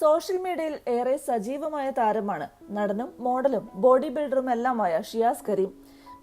Social മീഡിയയിൽ ഏറെ സജീവമായ താരമാണ്. നടനും മോഡലും ബോഡി ബിൽഡറും എല്ലാമായ ഷിയാസ് കരീം.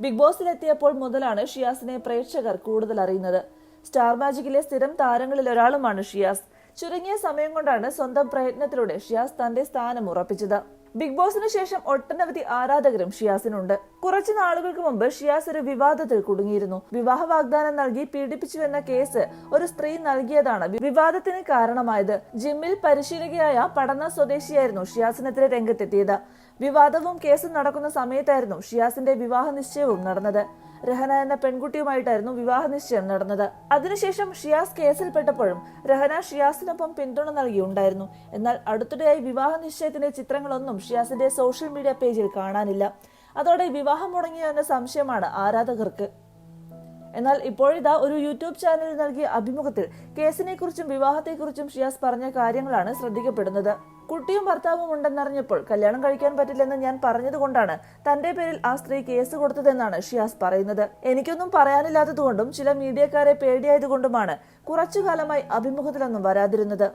ബിഗ് ബോസിലെത്തിയപ്പോൾ മുതലാണ് ഷിയാസിനെ പ്രേക്ഷകർ കൂടുതൽ അറിയുന്നത്. സ്റ്റാർ മാജിക്കിലെ സ്ഥിരം താരങ്ങളിൽ ഒരാളുമാണ് ഷിയാസ്. ചുരുങ്ങിയ സമയം കൊണ്ടാണ് സ്വന്തം പ്രയത്നത്തിലൂടെ ഷിയാസ് തന്റെ സ്ഥാനം ഉറപ്പിച്ചത്. ബിഗ് ബോസിന് ശേഷം ഒട്ടനവധി ആരാധകരും ഷിയാസിനുണ്ട്. കുറച്ചു നാളുകൾക്ക് മുമ്പ് ഷിയാസ് ഒരു വിവാദത്തിൽ കുടുങ്ങിയിരുന്നു. വിവാഹ വാഗ്ദാനം നൽകി പീഡിപ്പിച്ചുവെന്ന കേസ് ഒരു സ്ത്രീ നൽകിയതാണ് വിവാദത്തിന് കാരണമായത്. ജിമ്മിൽ പരിശീലകയായ പടന്ന സ്വദേശിയായിരുന്നു ഷിയാസിനെതിരെ രംഗത്തെത്തിയത്. വിവാദവും കേസും നടക്കുന്ന സമയത്തായിരുന്നു ഷിയാസിന്റെ വിവാഹ നിശ്ചയവും നടന്നത്. രഹന എന്ന പെൺകുട്ടിയുമായിട്ടായിരുന്നു വിവാഹ നിശ്ചയം നടന്നത്. അതിനുശേഷം ഷിയാസ് കേസിൽപ്പെട്ടപ്പോഴും രഹന ഷിയാസിനൊപ്പം പിന്തുണ നൽകിയുണ്ടായിരുന്നു. എന്നാൽ അടുത്തിടെയായി വിവാഹ നിശ്ചയത്തിന്റെ ചിത്രങ്ങളൊന്നും ഷിയാസിന്റെ സോഷ്യൽ മീഡിയ പേജിൽ കാണാനില്ല. അതോടെ വിവാഹം മുടങ്ങിയോ എന്ന സംശയമാണ് ആരാധകർക്ക്. എന്നാൽ ഇപ്പോഴിതാ ഒരു യൂട്യൂബ് ചാനലിൽ നൽകിയ അഭിമുഖത്തിൽ കേസിനെ കുറിച്ചും വിവാഹത്തെക്കുറിച്ചും ഷിയാസ് പറഞ്ഞ കാര്യങ്ങളാണ് ശ്രദ്ധിക്കപ്പെടുന്നത്. കുട്ടിയും ഭർത്താവും ഉണ്ടെന്നറിഞ്ഞപ്പോൾ കല്യാണം കഴിക്കാൻ പറ്റില്ലെന്ന് ഞാൻ പറഞ്ഞതുകൊണ്ടാണ് തന്റെ പേരിൽ ആ സ്ത്രീ കേസ് കൊടുത്തതെന്നാണ് ഷിയാസ് പറയുന്നത്. എനിക്കൊന്നും പറയാനില്ലാത്തതുകൊണ്ടും ചില മീഡിയക്കാരെ പേടിയായതുകൊണ്ടുമാണ് കുറച്ചു കാലമായി അഭിമുഖത്തിലൊന്നും വരാതിരുന്നത്.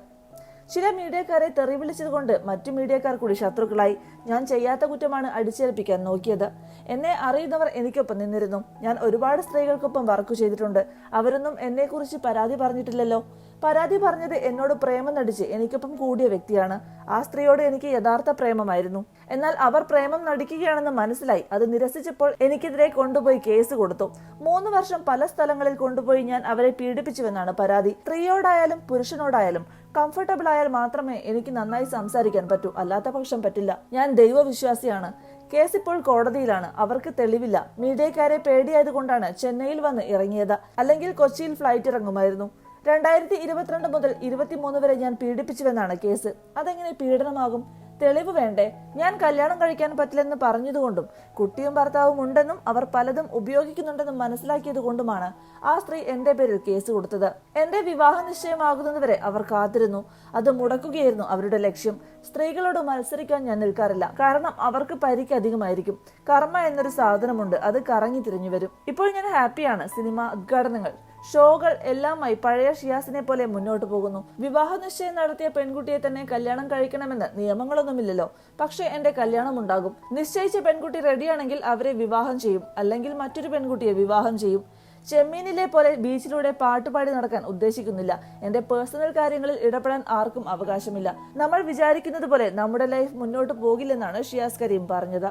ചില മീഡിയക്കാരെ തെറി വിളിച്ചതുകൊണ്ട് മറ്റു മീഡിയക്കാർ കൂടി ശത്രുക്കളായി. ഞാൻ ചെയ്യാത്ത കുറ്റമാണ് അടിച്ചേൽപ്പിക്കാൻ നോക്കിയത്. എന്നെ അറിയുന്നവർ എനിക്കൊപ്പം നിന്നിരുന്നു. ഞാൻ ഒരുപാട് സ്ത്രീകൾക്കൊപ്പം വർക്ക് ചെയ്തിട്ടുണ്ട്. അവരൊന്നും എന്നെക്കുറിച്ച് പരാതി പറഞ്ഞിട്ടില്ലല്ലോ. പരാതി പറഞ്ഞത് എന്നോട് പ്രേമം നടിച്ച് എനിക്കൊപ്പം കൂടിയ വ്യക്തിയാണ്. ആ സ്ത്രീയോട് എനിക്ക് യഥാർത്ഥ പ്രേമമായിരുന്നു. എന്നാൽ അവർ പ്രേമം നടിക്കുകയാണെന്ന് മനസ്സിലായി. അത് നിരസിച്ചപ്പോൾ എനിക്കെതിരെ കൊണ്ടുപോയി കേസ് കൊടുത്തു. മൂന്ന് വർഷം പല സ്ഥലങ്ങളിൽ കൊണ്ടുപോയി ഞാൻ അവരെ പീഡിപ്പിച്ചുവെന്നാണ് പരാതി. സ്ത്രീയോടായാലും പുരുഷനോടായാലും കംഫർട്ടബിൾ ആയാൽ മാത്രമേ എനിക്ക് നന്നായി സംസാരിക്കാൻ പറ്റൂ. അല്ലാത്ത പക്ഷം പറ്റില്ല. ഞാൻ ദൈവവിശ്വാസിയാണ്. കേസ് ഇപ്പോൾ കോടതിയിലാണ്. അവർക്ക് തെളിവില്ല. മീഡിയക്കാരെ പേടിയായതുകൊണ്ടാണ് ചെന്നൈയിൽ വന്ന് ഇറങ്ങിയത്. അല്ലെങ്കിൽ കൊച്ചിയിൽ ഫ്ലൈറ്റ് ഇറങ്ങുമായിരുന്നു. രണ്ടായിരത്തി ഇരുപത്തിരണ്ട് മുതൽ ഇരുപത്തിമൂന്ന് വരെ ഞാൻ പീഡിപ്പിച്ചുവെന്നാണ് കേസ്. അതെങ്ങനെ പീഡനമാകും? തെളിവ് വേണ്ടേ? ഞാൻ കല്യാണം കഴിക്കാൻ പറ്റില്ലെന്ന് പറഞ്ഞതുകൊണ്ടും കുട്ടിയും ഭർത്താവും ഉണ്ടെന്നും അവർ പലതും ഉപയോഗിക്കുന്നുണ്ടെന്നും മനസ്സിലാക്കിയത് കൊണ്ടുമാണ് ആ സ്ത്രീ എന്റെ പേരിൽ കേസ് കൊടുത്തത്. എന്റെ വിവാഹ നിശ്ചയമാകുന്നതുവരെ അവർ കാത്തിരുന്നു. അത് മുടക്കുകയായിരുന്നു അവരുടെ ലക്ഷ്യം. സ്ത്രീകളോട് മത്സരിക്കാൻ ഞാൻ നിൽക്കാറില്ല. കാരണം അവർക്ക് പരിക്ക് അധികമായിരിക്കും. കർമ്മ എന്നൊരു സാധനമുണ്ട്. അത് കറങ്ങി തിരിഞ്ഞു വരും. ഇപ്പോൾ ഞാൻ ഹാപ്പിയാണ്. സിനിമ ഉദ്ഘാടനങ്ങൾ. ഷോകൾ എല്ലാമായി പഴയ ഷിയാസിനെ പോലെ മുന്നോട്ട് പോകുന്നു. വിവാഹ നിശ്ചയം നടത്തിയ പെൺകുട്ടിയെ തന്നെ കല്യാണം കഴിക്കണമെന്ന് നിയമങ്ങളൊന്നുമില്ലല്ലോ. പക്ഷേ എന്റെ കല്യാണം ഉണ്ടാകും. നിശ്ചയിച്ച പെൺകുട്ടി റെഡിയാണെങ്കിൽ അവരെ വിവാഹം ചെയ്യും. അല്ലെങ്കിൽ മറ്റൊരു പെൺകുട്ടിയെ വിവാഹം ചെയ്യും. ചെമ്മീനിലെ പോലെ ബീച്ചിലൂടെ പാട്ടുപാടി നടക്കാൻ ഉദ്ദേശിക്കുന്നില്ല. എന്റെ പേഴ്സണൽ കാര്യങ്ങളിൽ ഇടപെടാൻ ആർക്കും അവകാശമില്ല. നമ്മൾ വിചാരിക്കുന്നത് പോലെ നമ്മുടെ ലൈഫ് മുന്നോട്ട് പോകില്ലെന്നാണ് ഷിയാസ് കരീം പറഞ്ഞത്.